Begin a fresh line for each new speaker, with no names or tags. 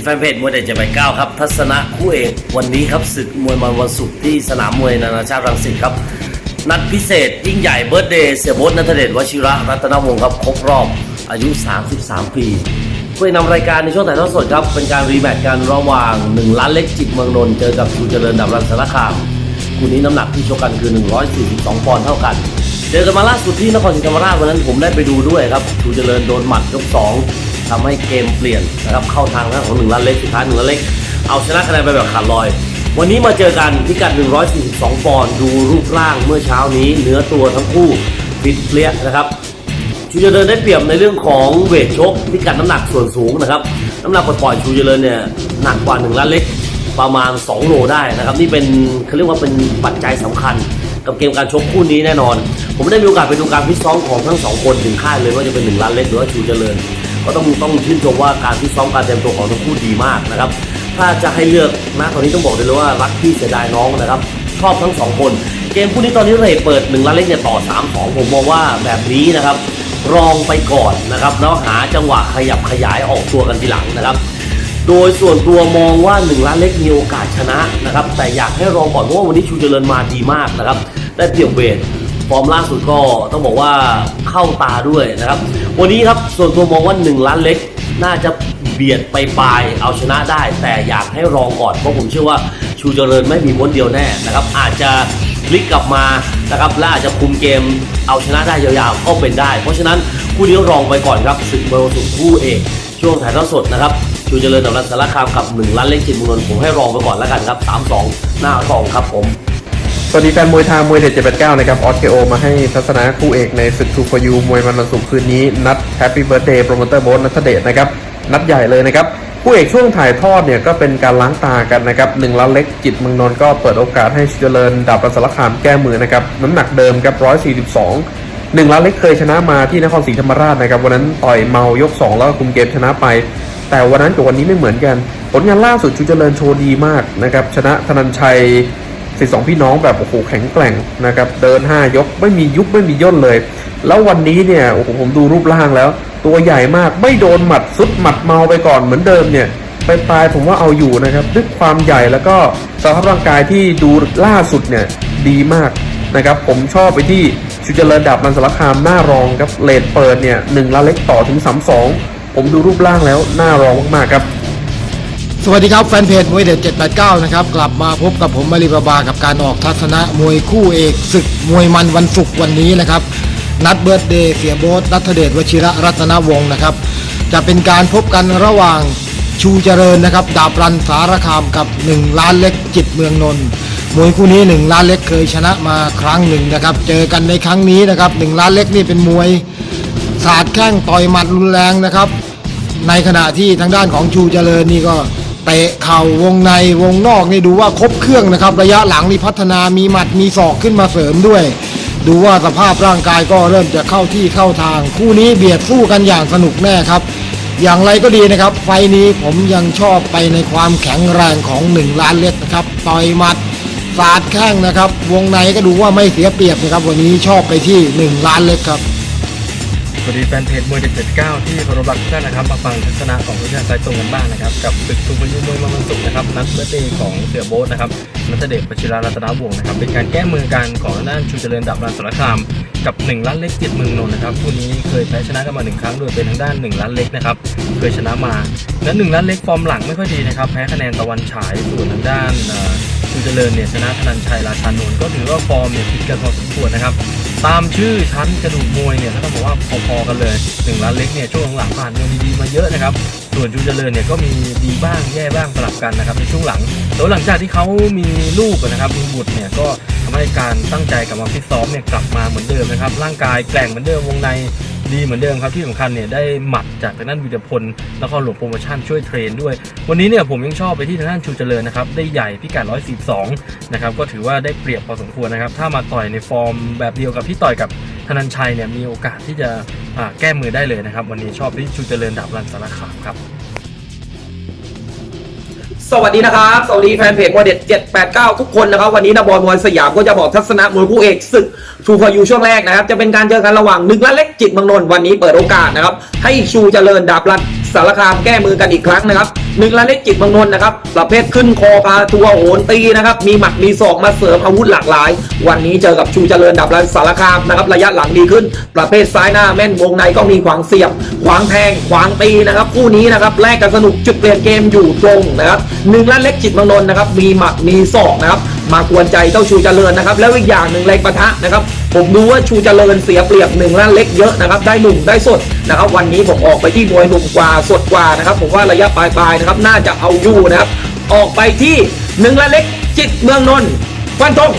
ีแฟนเพจมวยเด็ดเจ็ดแปดเก้าครับทัศนะคู่เอกวันนี้ครับศึกมวยมันวันศุกร์ที่สนามมวยนานาชาติรังสิตครับ นัดพิเศษยิ่งใหญ่เบิร์ดเดย์เสียบดนัทเดชวชิระรัตนวงศ์ครับครบรอบอายุ 33 ปีเพื่อนำรายการในช่วงถ่ายทอดสดครับ เป็นการรีแมตช์กันระหว่าง 1 ล้านเล็กจิตเมืองนนท์เจอกับชูเจริญดับรันสารคามคู่นี้น้ำหนักที่ชกกันคือ 142 ปอนด์เท่ากันเจอกันมาล่าสุดที่นครศรีธรรมราชวันนั้นผมได้ไปดูด้วยครับชูเจริญโดนหมัดยกสอง ทำให้เกมเปลี่ยนนะครับเข้าทางทางของหนึ่งล้านเล็กสุดท้ายหนึ่งล้านเล็ก เอาชนะคะแนนไปแบบขาดลอย วันนี้มาเจอกันพิกัด 142 ปอนด์ดูรูปร่างเมื่อเช้านี้เนื้อตัวทั้งคู่ฟิตเปรี้ยนะครับชูเจริญได้เปรียบในเรื่องของเวทชกพิกัดน้ำหนักส่วนสูงนะครับน้ำหนักปล่อยๆชูเจริญเนี่ยหนักกว่า1ล้านเล็กประมาณ 2 โลได้นะครับ นี่เป็นเขาเรียกว่าเป็นปัจจัยสำคัญ กับเกมการชกคู่นี้แน่นอน ผมได้มีโอกาสไปดูการฟิตซ้อมของทั้งสองคนถึงค่ายเลยว่าจะเป็น1ล้านเล็กหรือว่าชูเจริญ ก็ต้องต้องชื่นชมว่าการฟิตซ้อมการเตรียมตัวของทั้งคู่ดีมากนะครับ ถ้าจะให้เลือกนะตอนนี้ต้องบอกเลยว่ารักพี่เสียดายน้องนะครับชอบทั้งสองคน เกมคู่นี้ตอนนี้เรทเปิด1ล้านเล็กเนี่ยต่อ 3-2 ผมมองว่าแบบนี้นะครับ รองไปก่อนนะครับ แล้วหาจังหวะขยับขยายออกตัวกันทีหลังนะครับ โดยส่วนตัวมองว่า 1 ล้านเล็กมีโอกาสชนะนะครับ แต่อยากให้รองก่อนเพราะว่าวันนี้ชูเจริญมาดีมากนะครับ ได้เปรียบเวท ฟอร์มล่าสุดก็ต้องบอกว่าเข้าตาด้วยนะครับ วันนี้ครับส่วนตัวมองว่า 1 ล้านเล็ก น่าจะเบียดไปปลายเอาชนะได้ แต่อยากให้รองก่อน เพราะผมเชื่อว่าชูเจริญไม่มีม้วนเดียวแน่นะครับ อาจจะพลิกกลับมานะครับและอาจจะคุมเกมเอาชนะได้ยาวๆก็เป็นได้ เพราะฉะนั้นคู่นี้รองไปก่อนครับศึกเบอร์สุดคู่เอกช่วงถ่ายทอดสดนะครับชูเจริญกับรันสารคามกับ 1 ล้านเล็กจิตมุนนผมให้รองไปก่อนแล้วกันครับ 3-2 หน้ารองครับผม
สวัสดีแฟนมวยทางมวยเด็ด789นะครับออสเคโอมาให้ทัศนะคู่เอกในศึกทูฟยูมวยมันวันศุกร์คืนนี้ นัดแฮปปี้เบิร์ a เดย์โปรโมเตอร์โบสนัทเดชนะครับ นัดใหญ่เลยนะครับคู่เอกช่วงถ่ายทอดเนี่ยก็เป็นการล้างตากันนะครับหนึ่งล้านเล็กจิตเมืองนนท์ก็เปิดโอกาสให้เจริญดาบปรัสารคามแก้มือนะครับน้ำหนักเดิมครับ142หนึ่งล้านเล็กเคยชนะมาที่นครศรีธรรมราชนะครับวันนั้นต่อยเมายกสองแล้วก็คุมเกมชนะไป แต่วันนั้นกับวันนี้ไม่เหมือนกัน ผลงานล่าสุดชูเจริญโชว์ดีมากนะครับชนะธนันชัย สิสองพี่น้องแบบโอ้โหแข็งแกร่งนะครับเดิน 5 ยกไม่มียุบไม่มีย่นเลย แล้ววันนี้เนี่ยโอ้โหผมดูรูปร่างแล้ว ตัวใหญ่มากไม่โดนหมัดซุดหมัดเมาไปก่อนเหมือนเดิมเนี่ยไปปลายผมว่าเอาอยู่นะครับด้วยความใหญ่แล้วก็สภาพร่างกายที่ดูล่าสุดเนี่ยดีมากนะครับผมชอบไปที่ชูเจริญดับมันสารคามหน้ารองครับเลดเปิดเนี่ยหนึ่งล้านเล็กต่อถึงสามสองผมดูรูปร่างแล้วหน้ารองมากๆครับ
สวัสดีครับ แฟนเพจมวยเด็ด 789 นะครับ กลับมาพบกับผมมาริบาบา กับการออกทัศนะมวยคู่เอกศึกมวยมันวันศุกร์วันนี้นะครับ นัดเบิร์ดเดย์เสียโบสนัทเดชวชิระรัตนวงศ์นะครับ จะเป็นการพบกันระหว่างชูเจริญนะครับ ดาบรันสารคามกับ 1 ล้านเล็กจิตเมืองนนท์มวยคู่นี้ 1 ล้านเล็กเคยชนะมาครั้งหนึ่งนะครับ เจอกันในครั้งนี้นะครับ 1 ล้านเล็กนี่เป็นมวยสาดแข้งต่อยหมัดรุนแรงนะครับ ในขณะที่ทางด้านของชูเจริญนี่ก็ เตะเข่าวงในวงนอกนี่ดูว่าครบเครื่องนะครับ ระยะหลังนี่พัฒนามีหมัดมีศอกขึ้นมาเสริมด้วย ดูว่าสภาพร่างกายก็เริ่มจะเข้าที่เข้าทาง คู่นี้เบียดสู้กันอย่างสนุกแน่ครับ อย่างไรก็ดีนะครับ ไฟนี้ผมยังชอบไปในความแข็งแรงของ1ล้านเล็กนะครับต่อยหมัดสาดแข้งนะครับ วงในก็ดูว่าไม่เสียเปรียบนะครับ วันนี้ชอบไปที่ 1 ล้านเล็กครับ
สวัสดีแฟนเพจมวยเด็ด79ที่เคารพรักทุกท่านนะครับมาฟังทัศนะของผู้ชายสายตรงกันบ้างนะครับกับศึกซูเปอร์ยูมวยมาวันศุกร์นะครับนัดเบอร์เดย์ของเสือโบ๊ทนะครับนัทเดชปชิรารัตนวงศ์นะครับเป็นการแก้มือกันของด้านชูเจริญดับรันสารคามกับ1ล้านเล็กจิตเมืองนนท์นะครับคู่นี้เคยแพ้ชนะกันมาหนึ่งครั้งโดยเป็นทางด้าน1ล้านเล็กนะครับเคยชนะมาและ1ล้านเล็กฟอร์มหลังไม่ค่อยดีนะครับแพ้คะแนนตะวันฉายส่วนทางด้านอ ชูเจริญเนี่ยชนะธนันชัยราชานนท์ก็ถือว่าฟอร์มเนี่ยผิดกันพอสมควรนะครับ ตามชื่อชั้นกระดูกมวยเนี่ยก็ต้องบอกว่าพอๆกันเลยหนึ่งล้านเล็กเนี่ยช่วงหลังผ่านเงินดีๆมาเยอะนะครับส่วนจูเจริญเนี่ยก็มีดีบ้างแย่บ้างสลับกันนะครับในช่วงหลังแต่ว่าหลังจากที่เขามีลูกนะครับมีบุตรเนี่ยก็ ทำให้การตั้งใจกลับมาฟิตซ้อมเนี่ยกลับมาเหมือนเดิมนะครับ ร่างกายแกร่งเหมือนเดิมวงในดีเหมือนเดิมครับที่สำคัญเนี่ยได้หมัดจากทางด้านวิทยพลนครหลวงโปรโมชั่นช่วยเทรนด้วย วันนี้เนี่ยผมยังชอบไปที่ทางด้านชูเจริญนะครับได้ใหญ่พิกัด 142 นะครับก็ถือว่าได้เปรียบพอสมควรนะครับ ถ้ามาต่อยในฟอร์มแบบเดียวกับที่ต่อยกับธนันชัยเนี่ยมีโอกาสที่จะแก้มือได้เลยนะครับ วันนี้ชอบที่ชูเจริญดาบรันสารคามครับ
สวัสดีนะครับ สวัสดีแฟนเพจมวยเด็ด 789 ทุกคนนะครับ วันนี้นะบอลมวยสยามก็จะบอกทัศนะมวยคู่เอกศึกชูพายูช่วงแรกนะครับ จะเป็นการเจอกันระหว่างหนึ่งและเล็กจิตเมืองนนวันนี้เปิดโอกาสนะครับ ให้ชูเจริญดาบรัน สารคามแก้มือกันอีกครั้งนะครับหนึ่งล้านเล็กจิตเมืองนนนะครับ ประเภทขึ้นคอพาทัวโหนตีนะครับ มีหมัดมีศอกมาเสริมอาวุธหลากหลาย วันนี้เจอกับชูเจริญดับรันสารคามนะครับ ระยะหลังดีขึ้น ประเภทซ้ายหน้าแม่นวงในก็มีขวางเสียบ ขวางแทง ขวางตีนะครับ คู่นี้นะครับแลกกันสนุกจุดเปลี่ยนเกมอยู่ตรงนะครับหนึ่งล้านเล็กจิตเมืองนนนะครับ มีหมัดมีศอกนะครับ มากวนใจเจ้าชูเจริญนะครับแล้วอีกอย่างหนึ่งแรงปะทะนะครับ ผมดูว่าชูเจริญเสียเปรียบหนึ่งล้านเล็กเยอะนะครับได้หนุ่มได้สดนะครับ วันนี้ผมออกไปที่มวยหนุ่มกว่าสดกว่านะครับ ผมว่าระยะปลายๆนะครับน่าจะเอาอยู่นะครับ ออกไปที่หนึ่งล้านเล็กจิตเมืองนนท์ฟันธง